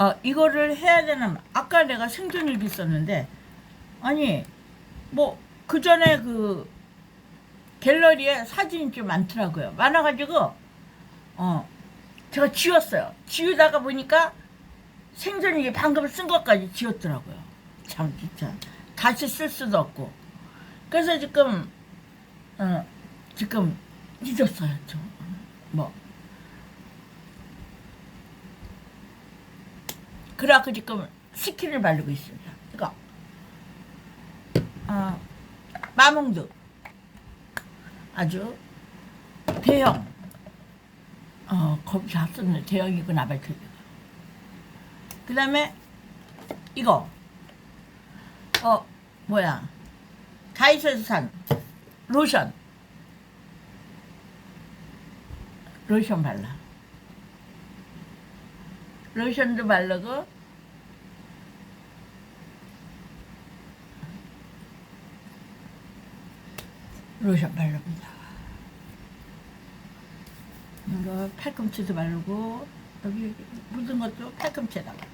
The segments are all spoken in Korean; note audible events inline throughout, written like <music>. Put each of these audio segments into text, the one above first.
아 이거를 해야 되는 아까 내가 생존일기 썼는데 아니 뭐 그 전에 그 갤러리에 사진이 좀 많더라고요. 많아가지고 어 제가 지웠어요. 지우다가 보니까 생존일기 방금 쓴 것까지 지웠더라고요. 참 진짜 다시 쓸 수도 없고 그래서 지금 어 지금 잊었어요 좀 뭐. 그래갖고 지금 스킨을 바르고 있습니다. 이거. 어, 마몽드 아주 대형. 어 겁이 다 썼네. 대형이구나 발표기가 그 다음에 이거. 어 뭐야? 다이소에서 산 로션. 로션 발라 로션도 바르고 로션 바릅니다. 이거 팔꿈치도 바르고 여기 묻은 것도 팔꿈치에다가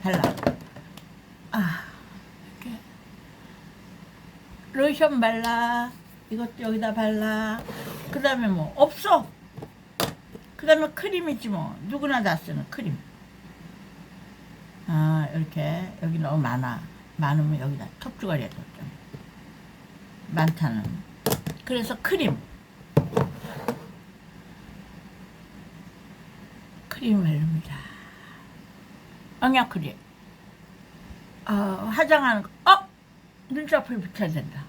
발라. 아 이렇게 로션 발라. 이것도 여기다 발라. 그 다음에 뭐 없어. 그 다음에 크림이지 뭐 누구나 다 쓰는 크림. 아 이렇게 여기 너무 많아. 많으면 여기다 톱주가리에다 좀 많다는. 그래서 크림. 크림 바릅니다. 영양 크림. 어, 화장하는 거. 어? 눈썹을 붙여야 된다.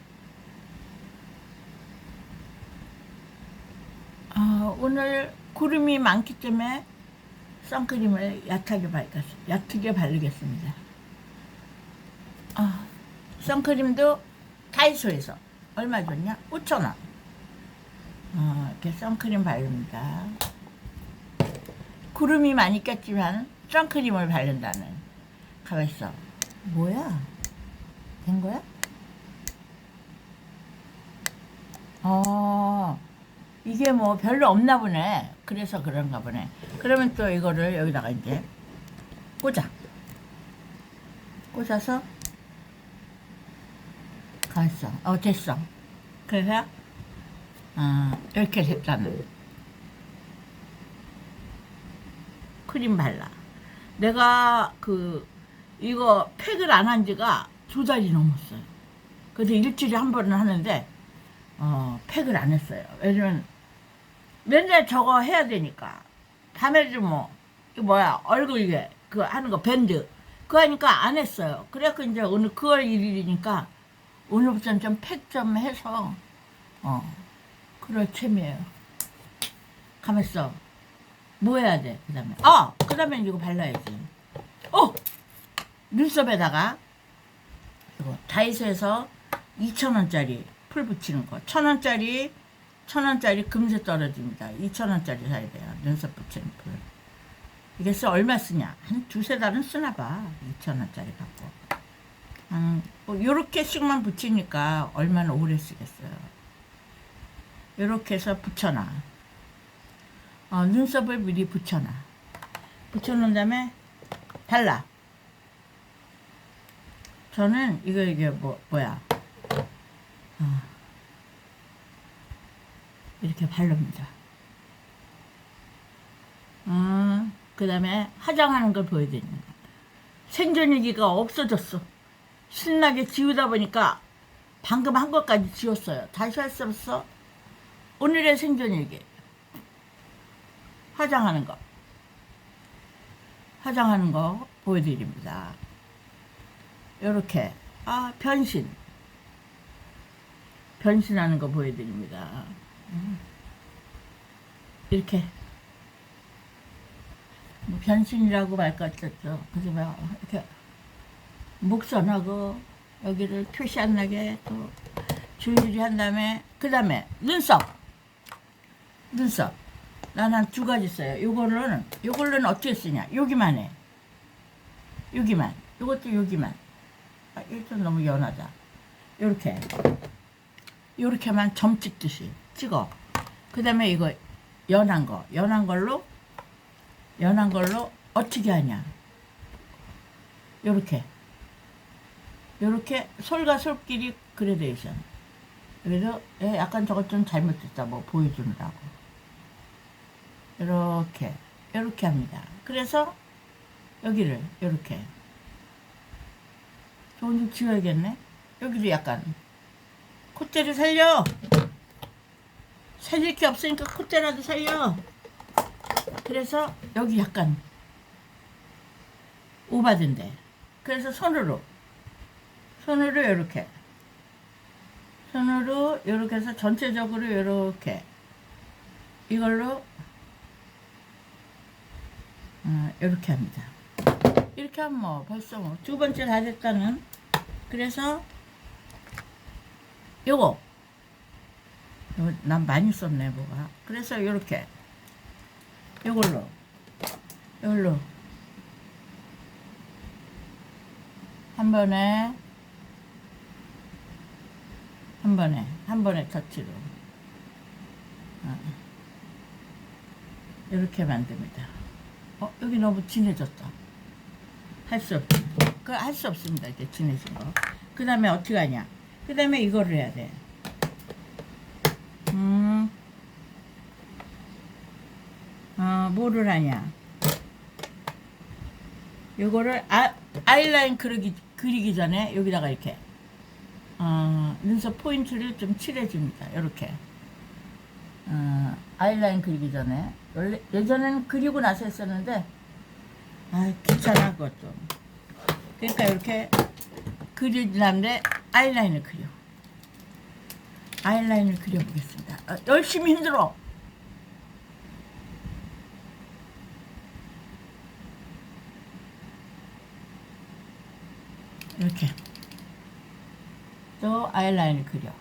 어, 오늘 구름이 많기 때문에 선크림을 얕하게 바르겠, 얕게 바르겠습니다. 아, 선크림도 다이소에서 얼마 줬냐? 5,000원. 어, 이렇게 선크림 바릅니다. 구름이 많이 꼈지만 선크림을 바른다는. 가만있어. 뭐야? 된 거야? 어, 이게 뭐 별로 없나 보네. 그래서 그런가 보네. 그러면 또 이거를 여기다가 이제 꽂아. 꽂아서 가만있어. 어, 됐어. 그래서 어, 이렇게 됐다는. 크림 발라. 내가 그 이거 팩을 안 한 지가 두 달이 넘었어요. 그래서 일주일에 한 번은 하는데 어, 팩을 안 했어요. 왜냐면 맨날 저거 해야 되니까. 밤에도 뭐, 이 뭐야, 얼굴 이게, 그 하는 거, 밴드. 그거 하니까 안 했어요. 그래갖고 이제 오늘 9월 1일이니까 오늘부터는 좀 팩 좀 해서, 어, 그럴 참이에요. 가만있어. 뭐 해야 돼, 그 다음에. 아! 그 다음에 이거 발라야지. 어! 눈썹에다가, 이거 다이소에서 2,000원짜리 풀 붙이는 거. 1,000원짜리, 1,000원짜리 금세 떨어집니다. 2,000원짜리 사야 돼요. 눈썹 붙이는 풀. 이게 써 얼마 쓰냐? 한 두세 달은 쓰나 봐. 2,000원짜리 갖고. 음, 뭐 요렇게씩만 붙이니까 얼마나 오래 쓰겠어요. 요렇게 해서 붙여놔. 어, 눈썹을 미리 붙여놔. 붙여놓은 다음에 발라. 저는 이거 이게 뭐 뭐야? 어, 이렇게 바릅니다. 음, 그 다음에 화장하는 걸 보여드리는 거. 생존일기가 없어졌어. 신나게 지우다 보니까 방금 한 것까지 지웠어요. 다시 할 수 없어. 오늘의 생존일기. 화장하는 거. 화장하는 거 보여드립니다. 요렇게. 아, 변신. 변신하는 거 보여드립니다. 음. 이렇게. 뭐 변신이라고 말것 같죠. 그래서 뭐 이렇게 목선하고 여기를 표시 안 나게 또 줄줄이 한 다음에 그 다음에 눈썹. 눈썹. 난 한 두 가지 써요. 요거는 요걸로는 어떻게 쓰냐? 여기만 해. 여기만. 요것도 여기만. 아, 좀 너무 연하다. 요렇게. 요렇게만 점 찍듯이 찍어. 그 다음에 이거 연한 거. 연한 걸로 연한 걸로 어떻게 하냐? 요렇게. 요렇게 솔과 솔끼리 그레데이션. 그래서 예, 약간 저것 좀 잘못됐다 뭐 보여주느라고. 이렇게. 이렇게 합니다. 그래서 여기를 이렇게. 저건 좀 지워야겠네. 여기도 약간. 콧대를 살려 살릴 게 없으니까 콧대라도 살려. 그래서 여기 약간 오바된대. 그래서 손으로. 손으로 이렇게. 손으로 이렇게 해서 전체적으로 이렇게. 이걸로 어, 이렇게 합니다. 이렇게 하면 뭐 벌써 뭐 두 번째 다 됐다는. 그래서 요거 난 많이 썼네 뭐가 그래서 이렇게 요걸로 요걸로 한 번에 한 번에 한 번에 터치로 어. 이렇게 만듭니다. 어 여기 너무 진해졌다. 할 수 없. 그할 수 없습니다. 이렇게 진해진 거. 그 다음에 어떻게 하냐? 그 다음에 이거를 해야 돼. 음, 어 뭐를 하냐? 요거를 아, 아이라인 그리기, 그리기 전에 여기다가 이렇게 어, 눈썹 포인트를 좀 칠해줍니다. 이렇게 어, 아이라인 그리기 전에 원래 예전에는 그리고 나서 했었는데 아 귀찮아 그것도 그러니까 이렇게 그린 다음에 아이라인을 그려 아이라인을 그려보겠습니다. 어, 열심히 힘들어. 이렇게 또 아이라인을 그려.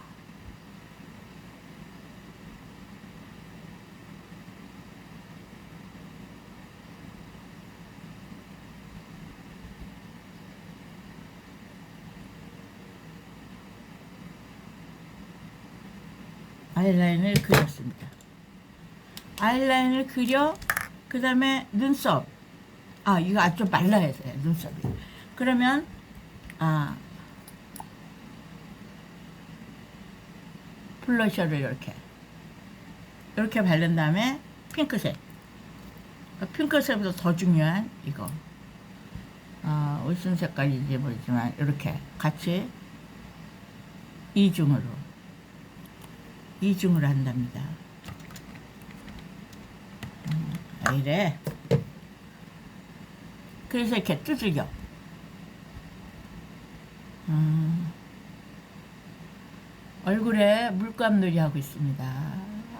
아이라인을 그렸습니다. 아이라인을 그려 그 다음에 눈썹 아 이거 아주 좀 말라야 돼 눈썹이 그러면 아 블러셔를 이렇게 이렇게 바른 다음에 핑크색 그 핑크색보다 더 중요한 이거 아, 무슨 색깔인지 모르지만 이렇게 같이 이중으로 이중으로 한답니다. 음, 아, 이래. 그래서 이렇게 두들겨. 음, 얼굴에 물감놀이 하고 있습니다.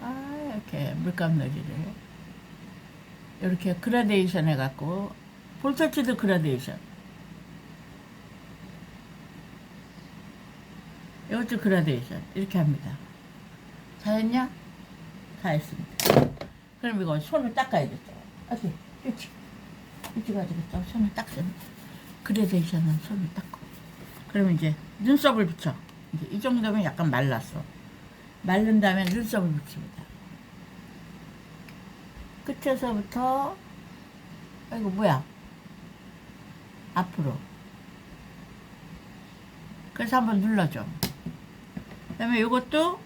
아, 이렇게 물감놀이를. 이렇게 그라데이션 해갖고, 볼터치도 그라데이션. 이것도 그라데이션. 이렇게 합니다. 다 했냐? 다 했습니다. 그럼 이거 손을 닦아야겠죠. 어디? 이렇게. 이렇게 가지고 손을 닦습니다. 그라데이션은 손을 닦고. 그러면 이제 눈썹을 붙여. 이 정도면 약간 말랐어. 마른 다음에 눈썹을 붙입니다. 끝에서부터 아이고 뭐야? 앞으로. 그래서 한번 눌러줘. 그 다음에 이것도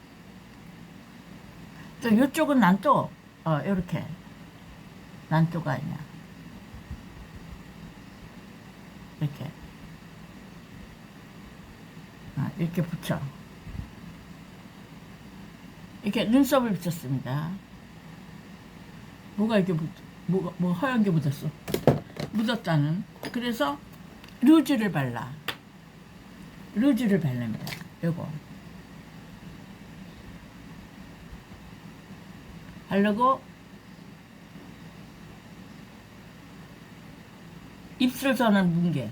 또 이쪽은 난또 어, 요렇게 난또가 아니야. 이렇게 아, 이렇게 붙여. 이렇게 눈썹을 붙였습니다. 뭐가 이렇게 묻, 뭐가 뭐 허연 게 묻었어. 묻었다는. 그래서 루즈를 발라. 루즈를 바릅니다. 요거. 바르고 입술 선은 뭉개.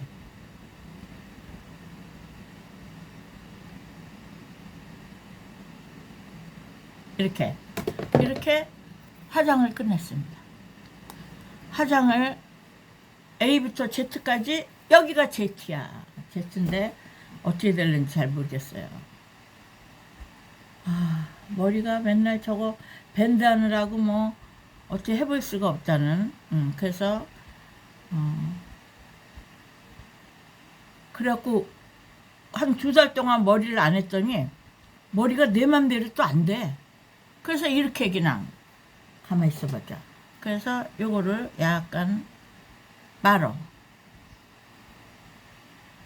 이렇게 이렇게 화장을 끝냈습니다. 화장을 A부터 Z까지 여기가 Z야. Z인데 어떻게 될는지 잘 모르겠어요. 아, 머리가 맨날 저거 밴드 하느라고 뭐 어떻게 해볼 수가 없다는 음, 그래서 어, 그래갖고 한 두 달 동안 머리를 안 했더니 머리가 내 맘대로 또 안 돼. 그래서 이렇게 그냥 가만히 있어보자. 그래서 요거를 약간 말어.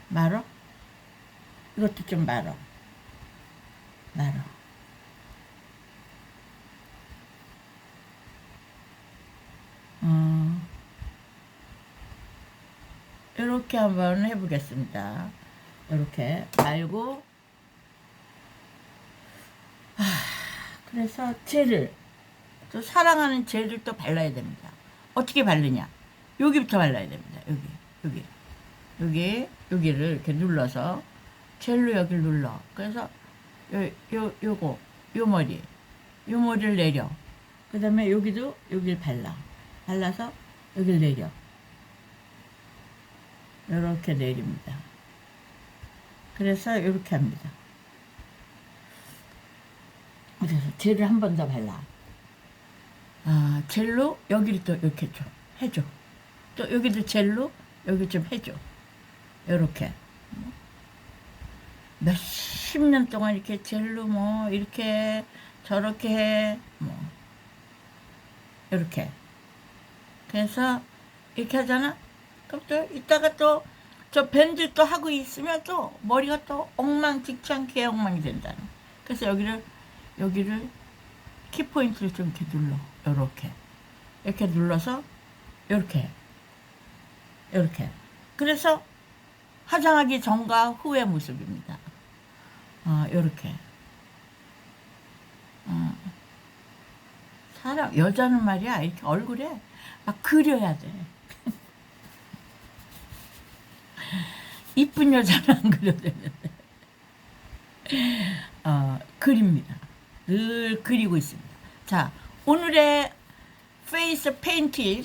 말어? 이것도 좀 말어. 말어. 음, 이렇게 한번 해보겠습니다. 이렇게 말고, 아, 그래서 젤을 또 사랑하는 젤을 또 발라야 됩니다. 어떻게 바르냐? 여기부터 발라야 됩니다. 여기, 여기, 여기, 여기를 이렇게 눌러서 젤로 여기를 눌러. 그래서 요, 요, 요거, 요 머리, 요 머리를 내려. 그 다음에 여기도 여기를 발라. 발라서 여기를 내려. 이렇게 내립니다. 그래서 이렇게 합니다. 그래서 젤을 한 번 더 발라. 아, 젤로 여기를 또 이렇게 좀 해줘. 또 여기도 젤로 여기 좀 해줘. 이렇게. 몇십 년 동안 이렇게 젤로 뭐 이렇게 저렇게 해. 뭐 이렇게. 그래서 이렇게 하잖아. 그럼 또 이따가 또 저 밴드 또 하고 있으면 또 머리가 또 엉망진창 개엉망이 된다는. 그래서 여기를 여기를 키포인트를 좀 이렇게 눌러. 요렇게. 이렇게 눌러서 요렇게. 요렇게. 그래서 화장하기 전과 후의 모습입니다. 어, 요렇게. 어. 사람, 여자는 말이야, 이렇게 얼굴에 막 그려야 돼. <laughs> 이쁜 여자는 안 그려도 되는데. 어, 그립니다. 늘 그리고 있습니다. 자, 오늘의 페이스 페인트